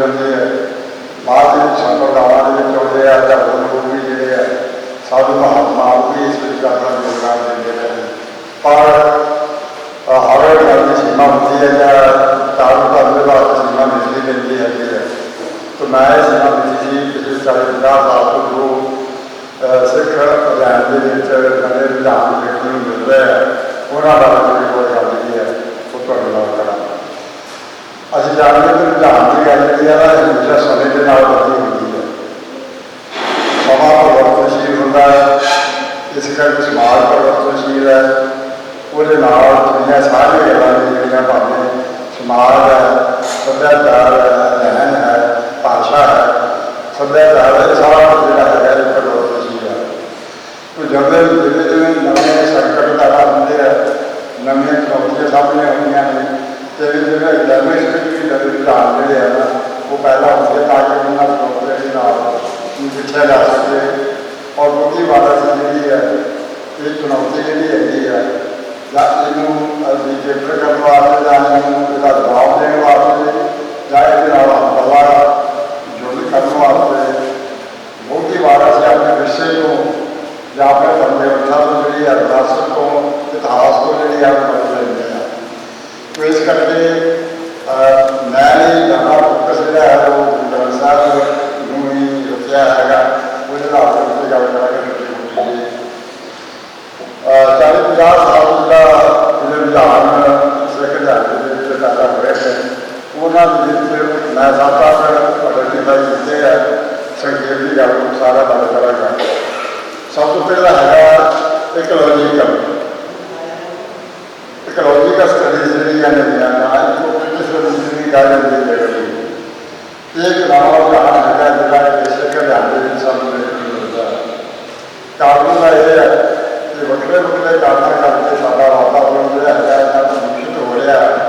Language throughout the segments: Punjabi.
grande. ਸੱਭਿਆਚਾਰ ਹੈ ਇਹ ਸਾਰਾ ਕੁਝ ਜਿਹੜਾ ਹੈਗਾ ਇਹ ਪਰਿਵਰਤਨਸ਼ੀਲ ਹੈ ਤੋ ਜਦੋਂ ਜਿਵੇਂ ਜਿਵੇਂ ਨਵੇਂ ਸੰਕਟ ਪੈਦਾ ਹੁੰਦੇ ਆ ਨਵੀਆਂ ਚੁਣੌਤੀਆਂ ਸਾਹਮਣੇ ਆਉਂਦੀਆਂ ਨੇ ਤੇ ਜਿਵੇਂ ਜਿਵੇਂ ਡੈਮੇਜ ਵੀ ਨਵੇਂ ਰੁਝਾਨ ਜਿਹੜੇ ਆ ਨਾ ਉਹ ਪੈਦਾ ਹੁੰਦੇ ਤਾਂ ਕਿ ਉਹਨਾਂ ਚੁਣੌਤੀਆਂ ਦੇ ਨਾਲ ਜਿੱਥਿਆ ਜਾ ਸਕੇ ਔਰ ਮੁੱਢਲੀ ਵਾਰਸ ਜਿਹੜੀ ਹੈ ਇਹ ਚੁਣੌਤੀ ਜਿਹੜੀ ਹੈਗੀ ਹੈ ਜਾਂ ਇਹਨੂੰ ਅਸੀਂ ਚੇਪਰ ਕਰਨ ਵਾਸਤੇ ਜਾਂ ਇਹਨੂੰ ਇਹਦਾ ਜਵਾਬ ਦੇਣ ਵਾਸਤੇ ਜਾਂ ਇਹਦੇ ਨਾਲ ਹਮਲਾ بہت مہاراشٹر اپنے رشے کو جیسا تو اس کر کے میں وہ گنگا ہے چالیس سال کا رجحان پچھلے کنٹرول ہوئے ਚਾਲੀ ਪੰਜਾਹ ਸਾਲ ਦਾ ਜਿਹੜੇ ਰੁਝਾਨ ਸਿੱਖ ਧਰਮ ਦੇ ਵਿੱਚ ਪੈਦਾ ਹੋਏ ਨੇ ਉਹਨਾਂ ਦੇ ਵਿੱਚ ਮੈਂ ਸਾਤਾ ਆਈਡੈਂਟੀਫਾਈ ਕੀਤੇ ਹੈ ਸੰਖੇਪ ਦੀ ਗੱਲ ਨੂੰ ਸਾਰਾ ਗੱਲ ਕਰਾਂਗਾ ਸਭ ਤੋਂ ਪਹਿਲਾਂ ਹੈਗਾ ਇਕੋਲੋਜੀਕਲ ਇਕੋਲੋਜੀਕਲ ਸਟੱਡੀਜ਼ ਜਿਹੜੀਆਂ ਨੇ ਨਾ ਉਹ ਕ੍ਰਿਟਿਕਲ ਇੰਜੀਨੀਅਰਿੰਗ ਗੱਲ ਦੀ ਜਿਹੜੀ ਇਹ ਨਾਮ ਦਾ ਹੈਗਾ ਜਿਹੜਾ ਕਿ ਸਿੱਖ ਧਰਮ ਦੇ ਵਿੱਚ ਸਾਨੂੰ ਦੇਖਣ ਨੂੰ ਮਿਲਦਾ ਹੈ ਕਾਰਨ ਦਾ ਇਹ ਹੈ ਕਿ ਵੱਖਰੇ ਵੱਖਰੇ ਕਾਰਨਾਂ ਕਰਕੇ ਸਾਡਾ ਵਾਤਾਵਰਣ ਜਿਹੜਾ ਹੈਗਾ ਇੰਨਾ ਪ੍ਰਦੂਸ਼ਿਤ ਹੋ ਰਿਹਾ ਹੈ ਭਾਵੇਂ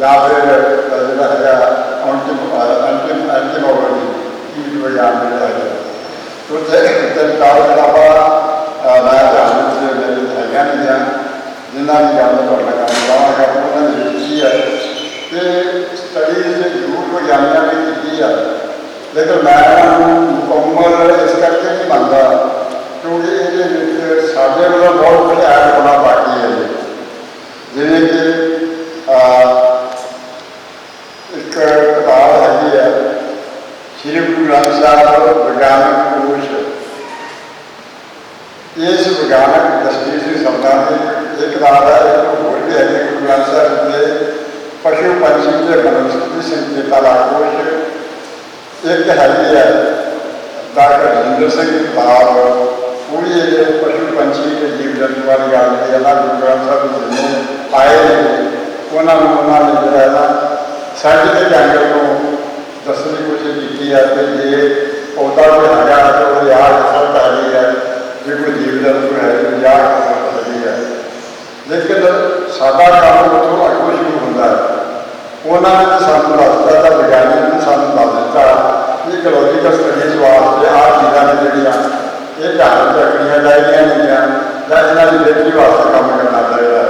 یا پھر انتم اوڑی ہے ہے لیکن مکمل اس کر کے نہیں مانتا کیونکہ یہ سارے والا بہت بڑے ایڈ ہونا باقی ہے ਇੱਕ ਹੈਗੀ ਹੈ। ਡਾਕਟਰ ਰਜਿੰਦਰ ਸਿੰਘ ਦੀ ਉਹ ਵੀ ਪਸ਼ੂ ਪੰਛੀ ਤੇ ਜੀਵ ਜੰਤੂ ਵਾਲੀ ਗੱਲ ਦੀ ਅੱਲਾ ਗੁਰੂ ਗ੍ਰੰਥ ਸਾਹਿਬ ਦੇ ਜਿੰਨੇ ਆਏ ਉਹਨਾਂ ਨੂੰ ਉਹਨਾਂ ਨੇ ਜਿਹੜਾ ਹੈ ਨਾ ਸਾਇੰਟਿਫਿਕ ਐਂਗਲ ਤੋਂ ਦੱਸਣ ਦੀ ਕੋਸ਼ਿਸ਼ ਕੀਤੀ ਹੈ ਕਿ ਜੇ ਪੌਦਾ ਕੋਈ ਹੈਗਾ ਹੈ ਤਾਂ ਉਹਦੀ ਆਹ ਹੈਗੀ ਹੈ। ਜੇ ਕੋਈ ਜੀਵ ਜੰਤੂ ਹੈ ਤਾਂ ਆਹ ਹੈਗੀ ਹੈ। ਲੇਕਿਨ ਸਾਡਾ ਕੰਮ ਉੱਥੋਂ ਅੱਗੋਂ ਵਾਸਤੇ ਆਹ ਚੀਜ਼ਾਂ ਨੇ ਜਿਹੜੀਆਂ ਇਹ ਧਿਆਨ ਚ ਰੱਖਣੀਆਂ ਚਾਹੀਦੀਆਂ ਨੇ ਜਾਂ ਇਹਨਾਂ ਦੀ ਬਿਹਤਰੀ ਵਾਸਤੇ ਕੰਮ ਕਰਨਾ ਚਾਹੀਦਾ।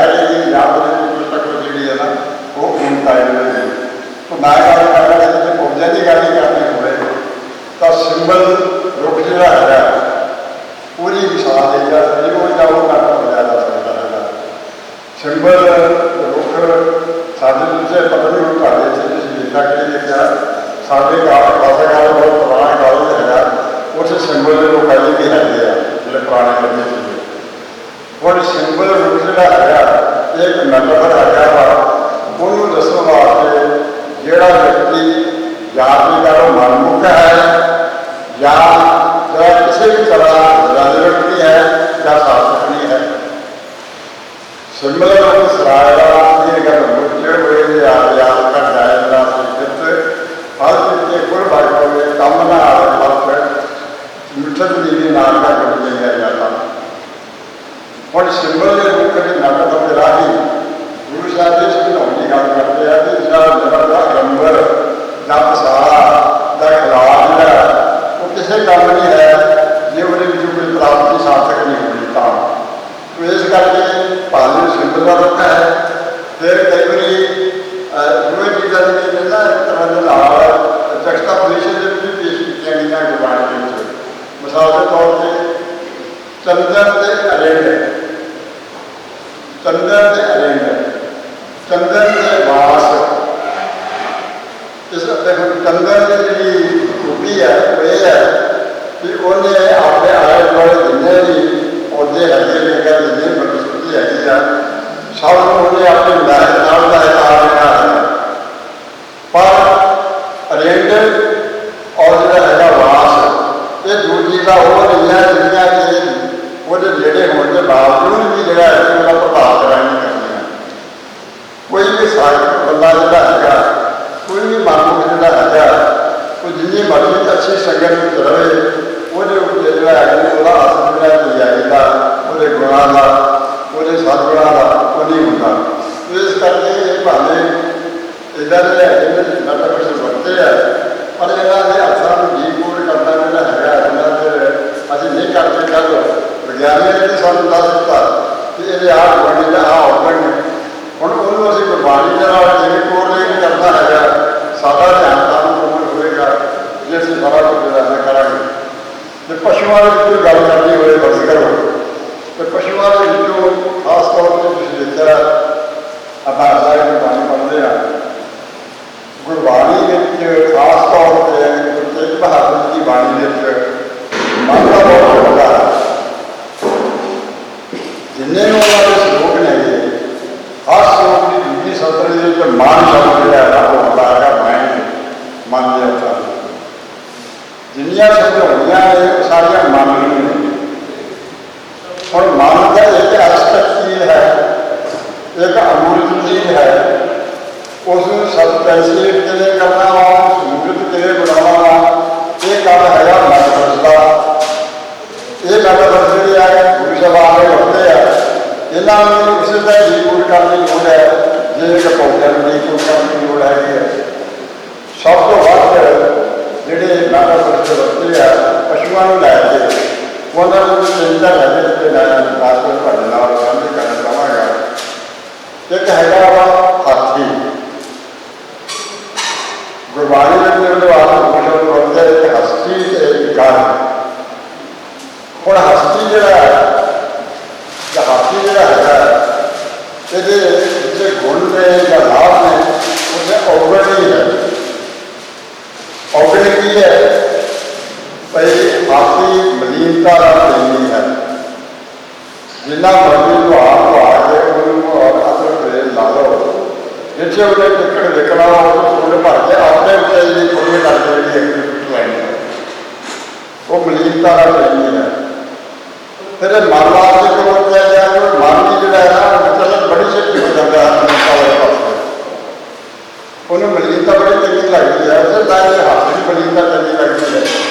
ਕੇ ਕਰੇ ਵਿੱਚ ਕੁਝ ਜਿਹੜੀ ਹੈ ਨਾ ਉਹ ਇਨਸਾਈਡ ਨੇ तो मैं ਗੱਲ ਕਰ ਰਿਹਾ ਜਿੱਥੇ ਪੌਦਿਆਂ ਦੀ ਗੱਲ ਕਰਨੀ ਹੋਵੇ ਤਾਂ ਸਿੰਬਲ ਰੁੱਖ ਜਿਹੜਾ ਹੈਗਾ ਪੂਰੀ ਵਿਸ਼ਾਲ ਦੇ ਜਾ ਸਕਦੀ ਉਹ ਉਹ ਘੱਟ ਹੋ ਜਾ ਸਕਦਾ ਹੈਗਾ ਸਿੰਬਲ ਰੁੱਖ ਸਾਡੇ ਵਿੱਚ ਪਤਾ ਨਹੀਂ ਉਹ ਤੁਹਾਡੇ ਚ ਤੁਸੀਂ ਦੇਖਿਆ ਕਿ ਦੇਖਿਆ ਸਾਡੇ ਘਰ ਪਾਸੇ ਘਰ ਬਹੁਤ ਪੁਰਾਣਾ ਕਾਲਜ ਹੈਗਾ ਉੱਥੇ ਸਿੰਬਲ ਦੇ ਲੋਕ ਅਜੇ ਵੀ ਹੈਗੇ ਆ ਜਿਹੜੇ ਪੁਰਾਣੇ ਬੰਦੇ ਸੀ ਹੁਣ ਸਿੰਬਲ ਰੁੱਖ ਜਿਹੜਾ ਹੈਗਾ ایک نمبر رکھا تھا ان رسم واسطے جہاں ویکتی یا تو منمک ہے یا کسی بھی طرح ریلیونٹ نہیں ہے یا ساخت نہیں ہے سملر سرایہ کی اگر مجھے ہوئے یا یاد کا جائزہ سکت ہر چیز کے بھائی ہوئے کم نہ آ رہے وقت میٹھن دیوی نام جاتا ہوں اور سملر ਔਰ ਜਿਹੜਾ ਹੈਗਾ ਵਾਸ ਇਹ ਦੂਜੀ ਦਾ ਉਹ ਨਹੀਂ ਜਿਹੜੀਆਂ ਕਿ ਉਹਦੇ ਨੇੜੇ ਹੋਣ ਦੇ ਬਾਵਜੂਦ ਵੀ ਜਿਹੜਾ ਹੈ, ਉਹਦਾ ਪ੍ਰਭਾਵ ਕਰਾਈ ਕਰਦੀਆਂ ਕੋਈ ਵੀ ਸਾਖਤ ਬੰਦਾ ਜਿਹੜਾ ਹੈਗਾ, ਕੋਈ ਵੀ ਮਨੁੱਖ ਜਿਹੜਾ ਹੈਗਾ ਉਹ ਜਿੰਨੀ ਮਰਜ਼ੀ ਅੱਛੀ ਸੰਗਤ ਵਿੱਚ ਰਹੇ ਉਹਦੇ ਉੱਤੇ ਜਿਹੜਾ ਹੈ, ਉਹਦਾ ਅਸਰ ਜਿਹੜਾ ਕੀ ਦਾ, ਉਹਦੇ ਗੁਣਾਂ ਦਾ, ਉਹਦੇ ਸਤਿਗੁਰਾਂ ਦਾ, ਉਹ ਨਹੀਂ ਹੁੰਦਾ। ਇਸ ਕਰਕੇ ਇਹ ਭਾਵੇਂ ਇਦਾਂ ਦੇ ਹੈਗੇ ਨੇ ਜਿੰਨਾ ਤੱਕ ਵਰਤੇ ਹੈ اور یہاں ہاتھوں جی پور کرنا پہنچا ہے ابھی نہیں کرتے کل وگی سم دتا کہ آنے یا آئیں گے ہوں وہ کرنا ہے سارا ہوئے گا یہ سارا کچھ کریں گے پشوالی گل کرنی فکر ہو پشوال خاص طور مسلمان شخص جو ہے ہوتا ہے۔ من جنیا ہوئی ہیں یہ من ہیں اور من کا ایک ایسپیکٹ چیز ہے، ایک امول چیز ہے۔ اس کرنا کے یہ کام ہے مدرس یہ ہے گرو سب آگے ہوتے ہیں۔ یہاں اسی طرح کرنے کی ضرورت ہے ਜਿਵੇਂ ਪੌਦਿਆਂ ਨੂੰ ਡੀਕੋਡ ਦੀ ਲੋੜ ਹੈਗੀ ਹੈ ਸਭ ਤੋਂ ਵੱਧ ਜਿਹੜੇ ਮੈਟਾਫਿਜ਼ਿਕਸ ਵਰਤੇ ਆ, ਪਸ਼ੂਆਂ ਨੂੰ ਲੈ ਕੇ, ਉਹਨਾਂ ਨੂੰ ਚਿੰਤਾ ਹੈ ਤੇ ਮੈਂ ਆਸ ਵਿੱਚ ਤੁਹਾਡੇ ਨਾਲ ਸਾਂਝੀ ਕਰਨਾ ਚਾਹਾਂਗਾ ਇੱਕ ਹੈਗਾ ਵਾ ਹਾਥੀ। ਗੁਰਬਾਣੀ ਦੇ ਜਿਹੜੇ ਵਾਲਾ ਮੁਸ਼ਕਲ ਵਰਤੇ ਇੱਕ ਹਸਤੀ ਤੇ ਇੱਕ ਗਾਂ ਹੁਣ ਹਸਤੀ ਜਿਹੜਾ ਹੈ ਜਾਂ ਹਾਥੀ ਜਿਹੜਾ ਹੈਗਾ ਇਹਦੇ ਜਿਹੜੇ ਗੁਣ ਨੇ ਜਾਂ ਲਾਭ ਨੇ ਉਹਦੇ ਔਗਣ ਹੀ ਹੈ ਔਗਣ ਕੀ ਹੈ ਭਈ ਹਾਥੀ ਮਲੀਨਤਾ ਦਾ ਪ੍ਰੇਮੀ ਹੈ, ਜਿੰਨਾ ਮਰਜ਼ੀ ਦੁਆਰ ਦੁਆ ਕੇ ਉਹਨੂੰ ਔਰ ਅਸਰ ਫੇਰ ਲਾ ਲਓ। ਜਿੱਥੇ ਉਹਨੇ ਟਿਕਟ ਵਿਕਣਾ ਉਹ ਸੁਣ ਭਰ ਕੇ ਆਪਣੇ ਉੱਤੇ ਜਿਹੜੀ ਥੋੜੀ ਕਰਕੇ ਜਿਹੜੀ ਇੱਕ ਟੁੱਟ ਲੈਣੀ ਹੈ ਉਹ ਮਲੀਨਤਾ ਦਾ ਪ੍ਰੇਮੀ ਹੈ। ਮਨ ਵਾਸਤੇ ਕੋਲ ਕਿਹਾ ਗਿਆ? ਕਿ ਮਨ ਵੀ ਜਿਹੜਾ ਹੈ ਨਾ ਮਤਲਬ ਬੜੀ ਛੇਤੀ ਹੋ ਜਾਂਦਾ ਹੈ ਮਨੁੱਖਾਂ ਪਾਸੇ। ਉਹਨੂੰ ਮਲੀਨਤਾ ਬੜੀ ਚੰਗੀ ਲੱਗਦੀ ਹੈ। ਉਸੇ ਤਾਂ ਹੱਥ ਦੀ ਮਲੀਨਤਾ ਚੰਗੀ ਲੱਗਦੀ ਹੈ।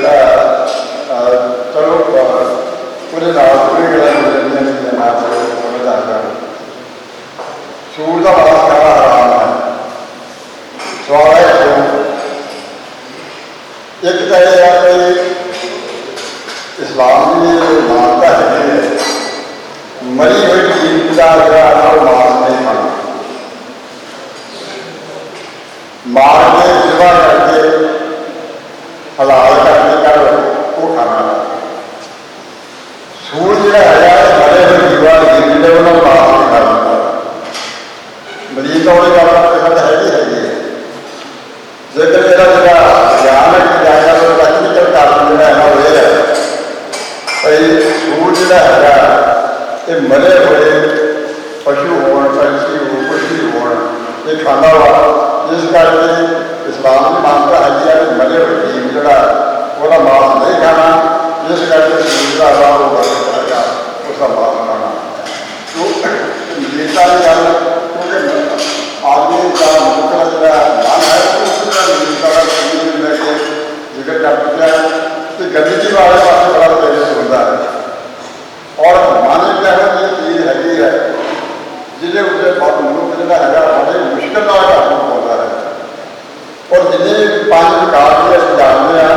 ਪੰਜ ਵਿਕਾਰ ਜਿਹੜੇ ਅਸੀਂ ਜਾਣਦੇ ਆ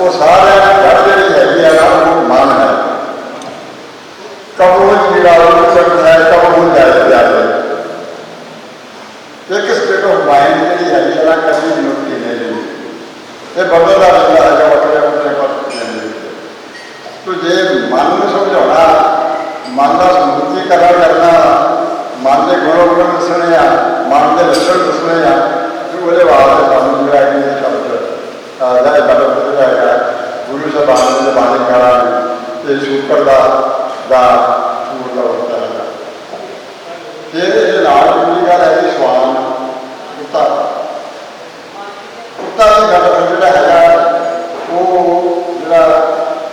ਉਹ ਸਾਰਿਆਂ ਜੜ ਜਿਹੜੀ ਹੈਗੀ ਆ ਨਾ ਉਹ ਮਨ ਹੈ। ਕਬੂਲ ਜਿਹੜਾ ਉਹ ਸ਼ਬਦ ਹੈ ਕਬੂਲ ਜਾਇਜ਼ ਜਾਇਜ਼ ਇੱਕ ਸਟੇਟ ਆਫ ਮਾਈਂਡ ਜਿਹੜੀ ਹੈਗੀ ਆ ਨਾ ਕਦੀ ਮਨੁੱਖ ਦੀ ਨਹੀਂ ਰਹੀ ਇਹ ਬਦਲਦਾ ਰਹਿੰਦਾ ਹੈਗਾ ਵੱਖਰੇ ਵੱਖਰੇ ਪਰ ਤੋ ਜੇ ਮਨ ਨੂੰ ਸਮਝਾਉਣਾ, ਮਨ ਦਾ ਸਮੁੱਚੀਕਰਨ ਕਰਨਾ, ਮਨ ਦੇ ਗੁਣ ਗੁਣ ਦੱਸਣੇ ਆ, ਮਨ ਦੇ ਲੱਛਣ ਦੱਸਣੇ ਆ, ਤੇ ਉਹਦੇ ਵਾਸਤੇ ਸਾਨੂੰ ਜਿਹੜਾ ਹੈ ਇਹ ਸ਼ਬਦ ਜਿਹੜਾ ਹੈਗਾ ਗੁਰੂ ਸਾਹਿਬਾਨ ਦੇ ਬਾਣੀ ਕਰਾਂ ਤੇ ਸ਼ੁਕਰ ਦਾ ਦਾ ਸੂਰ ਹੁੰਦਾ ਹੈਗਾ ਫਿਰ ਇਹ ਨਾਲ ਦੂਜੀ ਗੱਲ ਹੈ ਕਿ ਸਵਾਨ ਕੁੱਤਾ ਕੁੱਤਾ ਦੀ ਗੱਲ ਜਿਹੜਾ ਹੈਗਾ ਉਹ ਜਿਹੜਾ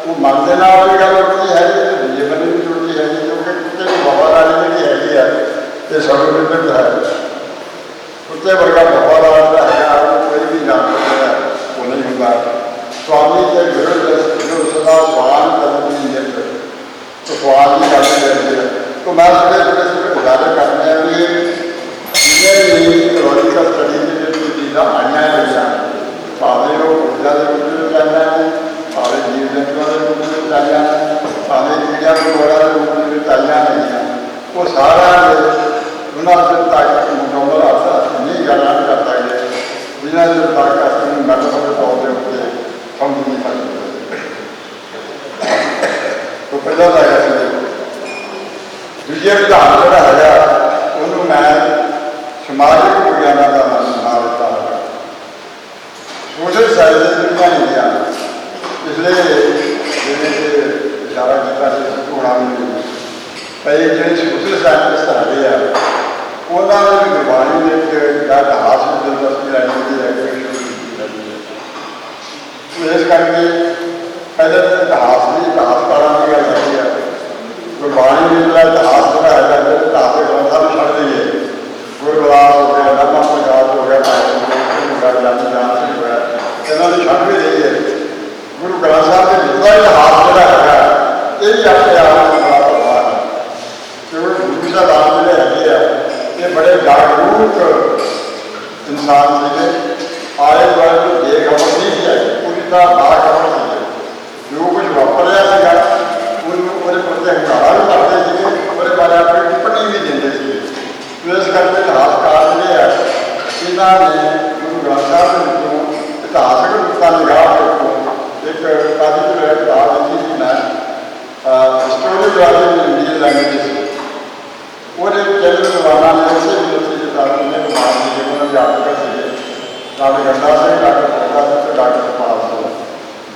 ਉਹ ਮਨ ਦੇ ਨਾਲ ਵੀ ਗੱਲ ਉੱਠਦੀ ਹੈ ਤੇ ਦੂਜੇ ਵੀ ਜੁੜਦੀ ਹੈ ਕਿਉਂਕਿ ਕੁੱਤੇ ਦੀ ਵਫਾਦਾਰੀ ਜਿਹੜੀ ਹੈਗੀ ਆ ਇਹ ਸਭ ਨੂੰ ਮਿਲਦਾ ਹੈ ਕੁੱਤੇ ਵਰਗਾ ਵਫਾਦਾਰ ਜਿਹੜਾ ਹੈਗਾ ਉਹ ਕੋਈ ਵੀ ਜਾਨਵਰ ਜਿਹੜਾ ਹੈ, ਉਹ ਨਹੀਂ ਹੁੰਦਾ ਸਵਾਮੀ ਤੇ ਵਿਰੁੱਧ ਜੋ ਸਦਾ ਸਵਾਨ ਕਰਨ ਦੀ ਨਿਯਤ ਤੋ ਸਵਾਲ ਦੀ ਗੱਲ ਕਰਦੀ ਹੈ ਤੋ ਮੈਂ ਸਾਡੇ ਜਿਹੜੇ ਜਿਹੜੇ ਗੁਜ਼ਾਰੇ ਕਰਨੇ ਆ ਵੀ ਜਿਹਨੇ ਵੀ ਥਿਓਰੀਕਲ ਸਟੱਡੀ ਦੇ ਵਿੱਚ ਚੀਜ਼ਾਂ ਆਈਆਂ ਹੋਈਆਂ ਭਾਵੇਂ ਉਹ ਊਰਜਾ ਦੇ ਵਿੱਚ ਵੀ ਆਈਆਂ ਨੇ ਭਾਵੇਂ ਜੀਵ ਜੰਤੂਆਂ ਦੇ ਰੂਪ ਵਿੱਚ ਆਈਆਂ ਨੇ ਭਾਵੇਂ ਕੀੜਿਆਂ ਕੋੜਾ ਦੇ ਰੂਪ ਵਿੱਚ ਆਈਆਂ ਨੇ ਉਹ ਸਾਰਾ ਦੇ ਉਹਨਾਂ ਦੇ ਤਾਕਤ ਮੁਕੰਮਲ ਅਸਰ ਨਹੀਂ ਜਾਣਾ ਕਰ ਸਕਦੇ ਜਿਨ੍ਹਾਂ ਦੇ ਤਾਕਤ ਅਸੀਂ ਮਤਲਬ ਦੇ ਤੌਰ ਦੇ ਉੱਤੇ ਸਮਝ ਨਹੀਂ ਸਕਦੇ ਤੋ ਪਹਿਲਾਂ ਤਾਂ ਸੀ? ਦੂਜੇ ਵਿਧਾਨ ਜਿਹੜਾ ਹੈਗਾ ਉਹਨੂੰ ਮੈਂ ਸਮਾਜਿਕ ਵਿਗਿਆਨਾਂ ਦਾ ਨਾਮ ਦਿੱਤਾ। ਸੋਸ਼ਲ ਸਾਇੰਸ ਦੇ ਦੁਨੀਆ ਨਹੀਂ ਗਿਆ ਪਿਛਲੇ ਜਿਹੜੇ ਕਿ ਇਸ਼ਾਰਾ ਕੀਤਾ ਸੀ ਸੁਣਾ ਨੂੰ ਪਈ ਜਿਹੜੇ ਸੋਸ਼ਲ ਸਾਇੰਸ ਹੈਗੇ ਆ, ਉਹਨਾਂ ਦੇ ਵੀ ਗੁਰਬਾਣੀ ਦੇ ਵਿੱਚ ਜਿਹੜਾ ਇਤਿਹਾਸ ਵਿੱਚ ਦਿਲਚਸਪੀ ਰਹਿੰਦੀ ਹੈ ਕਿ ਇਸ ਕਰਕੇ ਪਹਿਲੇ ਤਾਂ ਇਤਿਹਾਸ ਦੀ ਇਤਿਹਾਸਕਾਰਾਂ ਗੁਰਬਾਣੀ ਦੇ ਜਿਹੜਾ ਇਤਿਹਾਸ ਜਿਹੜਾ ਹੈਗਾ ਉਹ ਇਤਿਹਾਸ ਦੇ ਗ੍ਰੰਥਾਂ ਨੂੰ ਛੱਡ ਦਈਏ ਗੁਰਗਲਾਸ ਹੋ ਗਿਆ ਨਰਮਾ ਪੰਜਾਬ ਹੋ ਗਿਆ, ਭਾਈ ਜਾਨ ਸਿੰਘ ਹੋ ਇਹਨਾਂ ਨੂੰ ਛੱਡ ਵੀ ਦਈਏ। ਗੁਰੂ ਗ੍ਰੰਥ ਸਾਹਿਬ ਦੇ ਵਿੱਚ ਇਤਿਹਾਸ ਜਿਹੜਾ ਹੈਗਾ, ਇਹ ਵੀ ਆਪਣੇ ਆਪ ਨੂੰ ਬੜਾ ਪ੍ਰਭਾਵ ਹੈ। ਕਿਉਂਕਿ ਗੁਰੂ ਸਾਹਿਬਾਨ ਜਿਹੜੇ ਹੈਗੇ ਆ, ਇਹ ਬੜੇ ਜਾਗਰੂਕ ਇਨਸਾਨ ਸੀਗੇ। ਆਲੇ ਦੁਆਲੇ ਤੋਂ ਬੇਖਬਰ ਨਹੀਂ ਸੀ ਪੂਰੀ ਤਰ੍ਹਾਂ ਬਾਖਬਰ ਸੀਗੇ ਜੋ ਕੁਝ ਵਾਪਰਿਆ ਜੰਗਾਲ ਕਰਦੇ ਸੀਗੇ ਉਹਦੇ ਬਾਰੇ ਆਪਣੀ ਟਿੱਪਣੀ ਵੀ ਦਿੰਦੇ ਸੀ। ਇਸ ਕਰਕੇ ਇਤਿਹਾਸਕਾਰ ਜਿਹੜੇ ਆ ਇਹਨਾਂ ਨੇ ਗੁਰੂ ਗ੍ਰੰਥ ਸਾਹਿਬ ਦੇ ਵਿੱਚੋਂ ਇਤਿਹਾਸਕ ਰੂਪਾਂ ਲਗਾ ਕੇ ਇੱਕ ਕਾਦੀ ਜਿਹੜਾ ਇਤਿਹਾਸ ਸੀ ਜਿਹਨਾਂ ਹਿਸਟੋਰੀਓਗ੍ਰਾਫੀ ਇੰਡੀਅਨ ਲੈਂਗੁਏਜ ਸੀ। ਉਹਦੇ ਜਨਮ ਜਵਾਨਾਂ ਨੇ ਉਸੇ ਯੂਨੀਵਰਸਿਟੀ ਦੇ ਤਾਲਮੇਲ ਨੇ ਕੁਮਾਰ ਜੀ ਦੇ ਕੋਲ ਜਾ ਕੇ ਸੀਗੇ। Doctor Ganda Singh, doctor Prakash Singh doctor Pal Singh.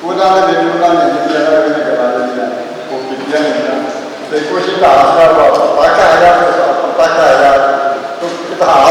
ਉਹਨਾਂ ਨੇ ਮੈਨੂੰ ਉਹਨਾਂ ਨੇ ਜਿਹੜਾ ਇਹਨਾਂ ਗੱਲਾਂ ਦਿੱਤੀਆਂ। cotidiana, depois de dar água para carregar, para carregar, tudo que estava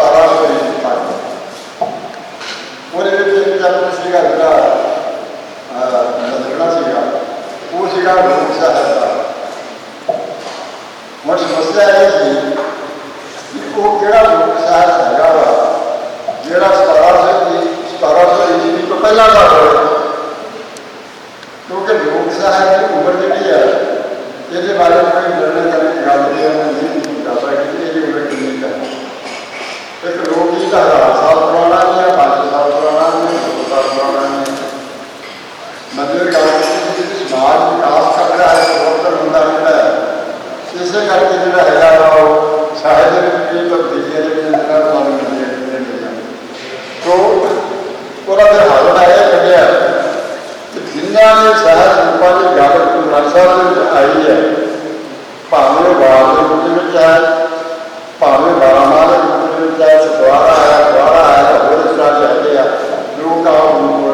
ਦਾ ਹਾਲਤ ਆਇਆ ਕੱਢਿਆ ਜਿਨ੍ਹਾਂ ਨੇ ਸਹਿਜ ਰੂਪਾਂ ਦੇ ਜਾਗਤ ਗੁਰਨਾਥ ਸਾਹਿਬ ਦੇ ਵਿੱਚ ਆਈ ਹੈ ਭਾਵੇਂ ਉਹ ਬਾਲ ਦੇ ਰੂਪ ਵਿੱਚ ਆਇਆ ਭਾਵੇਂ ਬਾਰਾਮਾਹ ਦੇ ਰੂਪ ਵਿੱਚ ਆਇਆ ਦੁਆਰਾ ਆਇਆ ਦੁਆਰਾ ਆਇਆ ਹੋਰ ਇਸ ਤਰ੍ਹਾਂ ਜਾ ਕੇ ਆ ਲੋਕਾਂ ਨੂੰ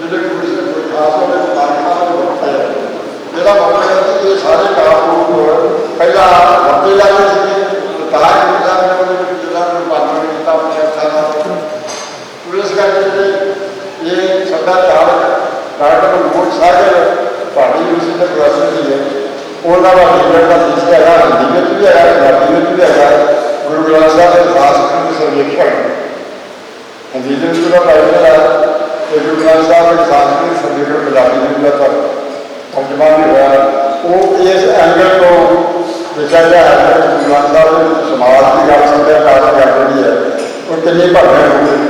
ਜਿਹੜੇ ਕੁਝ ਖਾਸ ਹੋਵੇ ਪਰਮਾਤਮਾ ਨੂੰ ਰੱਖਿਆ ਜਿਹੜਾ ਮਤਲਬ ਹੈ ਕਿ ਇਹ ਸਾਰੇ ਕਾਮ ਨੂੰ ਪਹਿਲਾਂ ਹੱਥੇ ਲਾਏ ਸੀ ਤਾਂ ਸਾਰੇ ਪਾਰਟੀ ਯੂਨੀਵਰਸਿਟੀ ਦਾ ਪ੍ਰੋਫੈਸਰ ਜੀ ਹੈ ਉਹਨਾਂ ਦਾ ਜਿਹੜਾ ਦਾ ਸਿਸਟਮ ਹੈਗਾ ਹਿੰਦੀ ਵਿੱਚ ਵੀ ਹੈਗਾ ਪੰਜਾਬੀ ਵਿੱਚ ਵੀ ਹੈਗਾ ਗੁਰੂ ਗ੍ਰੰਥ ਸਾਹਿਬ ਦੇ ਖਾਸ ਕਰਕੇ ਸਰਵੇਖਣ ਹਿੰਦੀ ਦੇ ਵਿੱਚ ਦਾ ਪਾਇਆ ਗਿਆ ਹੈ ਗੁਰੂ ਗ੍ਰੰਥ ਸਾਹਿਬ ਦੇ ਖਾਸ ਕਰਕੇ ਸਰਵੇਖਣ ਪੰਜਾਬੀ ਵਿੱਚ ਦਾ ਪਰ ਤਰਜਮਾ ਵੀ ਹੋਇਆ ਉਹ ਇਸ ਐਂਗਲ ਤੋਂ ਵਿਚਾਰਿਆ ਹੈ ਗੁਰੂ ਗ੍ਰੰਥ ਸਾਹਿਬ ਦੇ ਸਮਾਜ ਦੀ ਗੱਲ ਸੰਦੇ ਕਾਰਨ ਕਰ ਰਹੀ ਹੈ ਉਹ ਕਿੰਨੇ ਭਾਗ ਹੋਏ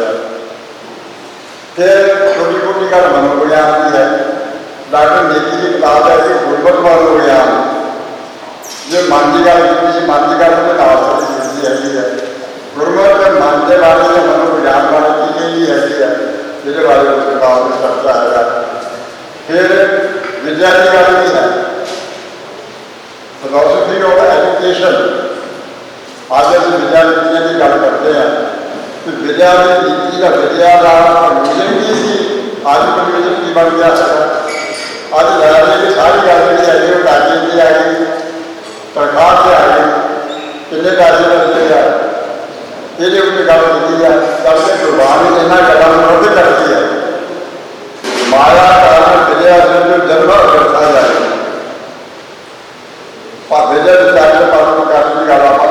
کہ چھوٹی چھوٹی گھر منگوڑیاں آتی ہے۔ ڈاکٹر نیتی کی جی کتاب ہے، یہ غربت بند ہو گیا۔ یہ مانجی کا یہ مانجی کا میں نواز ہے۔ غربت میں ماننے والے یا منویان والے کی یہی ہے میرے بارے اس کتاب میں چرچا ہے۔ پھر ودیارتھی کا بھی ہے۔ فلاسفی آف ایجوکیشن، آج ایسے ودیارتھی کی گل کرتے ہیں۔ ਹੈਗੀ ਹੈ ਜਿਹਦੇ ਬਾਰੇ ਉਸ ਕਿਤਾਬ ਵਿੱਚ ਚਰਚਾ ਹੈਗਾ ਫਿਰ ਵਿਦਿਆ ਦੀ ਗੱਲ ਕੀ ਹੈ ਫਿਲਾਸਫੀ ਆਫ ਐਜੂਕੇਸ਼ਨ ਅੱਜ ਅਸੀਂ ਵਿਦਿਆ ਨੀਤੀਆਂ ਦੀ ਗੱਲ ਕਰਦੇ ਹਾਂ ਕਿ ਵਿਦਿਆ ਦੀ ਨੀਤੀ ਦਾ ਵਿਦਿਆ ਦਾ ਇਹਦੇ ਉੱਤੇ ਗੱਲ ਕੀਤੀ ਆ। ਗੱਲ ਤੇ ਇਹਨਾਂ ਗੱਲਾਂ ਨੂੰ ਵਿਰੋਧ ਕਰਦੀ ਹੈ ਮਾਇਆ ਕਾਰਨ ਵਿਦਿਆ ਜੋ ਜਨਮ ਕਰਤਾ ਜਾਏ ਪਰ ਵਿਦਿਆ ਦੇ ਚਾਹੇ ਕਰਨ ਦੀ ਗੱਲ ਆਪਾਂ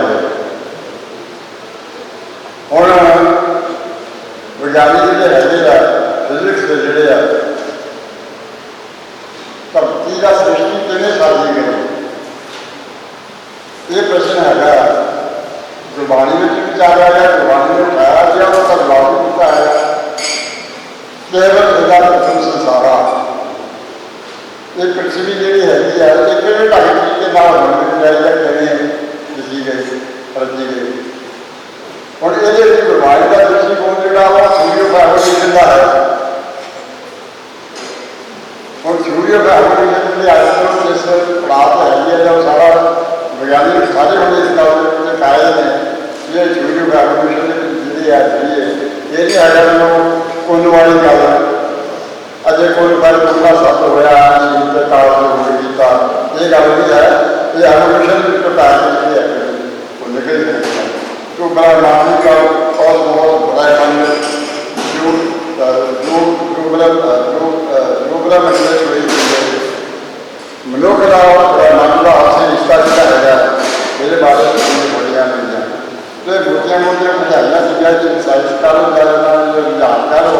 ਤੇ ਮੋਟੀਆਂ ਮੋਟੀਆਂ ਬੁਝਾਈਆਂ ਸੀਗੀਆਂ ਕਿ ਸਾਇੰਸ ਕਰੋ ਜਾਂ ਇਹਨਾਂ ਨੂੰ ਰੁਝਾਨ ਕਰੋ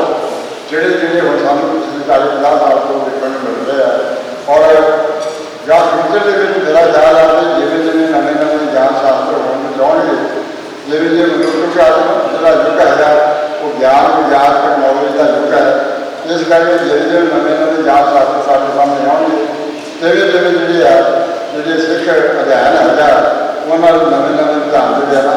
ਜਿਹੜੇ ਜਿਹੜੇ ਹੁਣ ਸਾਨੂੰ ਪਿਛਲੇ ਚਾਲੀ ਪੰਜਾਹ ਸਾਲ ਤੋਂ ਦੇਖਣ ਨੂੰ ਮਿਲ ਰਹੇ ਆ ਔਰ ਜਾਂ ਫਿਊਚਰ ਦੇ ਵਿੱਚ ਮੇਰਾ ਖਿਆਲ ਆ ਕਿ ਜਿਵੇਂ ਜਿਵੇਂ ਨਵੇਂ ਨਵੇਂ ਗਿਆਨ ਸ਼ਾਸਤਰ ਹੋਣ ਨੂੰ ਚਾਹੁੰਗੇ ਜਿਵੇਂ ਜਿਵੇਂ ਮਨੁੱਖ ਦਾ ਜਿਹੜਾ ਯੁੱਗ ਹੈਗਾ ਉਹ ਗਿਆਨ ਵਿਗਿਆਨ ਟੈਕਨੋਲੋਜੀ ਦਾ ਯੁੱਗ ਹੈ ਇਸ ਕਰਕੇ ਜਿਹੜੇ ਜਿਹੜੇ ਨਵੇਂ ਨਵੇਂ ਗਿਆਨ ਸ਼ਾਸਤਰ ਸਾਡੇ ਸਾਹਮਣੇ ਆਉਣਗੇ ਜਿਵੇਂ ਜਿਵੇਂ ਜਿਹੜੇ ਆ ਜਿਹੜੇ ਸਿੱਖ ਅਧਿਐਨ ਹੈਗਾ ਉਹਨਾਂ ਨੂੰ ਨਵੇਂ ਨਵੇਂ ਵਿਧਾਨ ਜਿਹੜੇ ਆ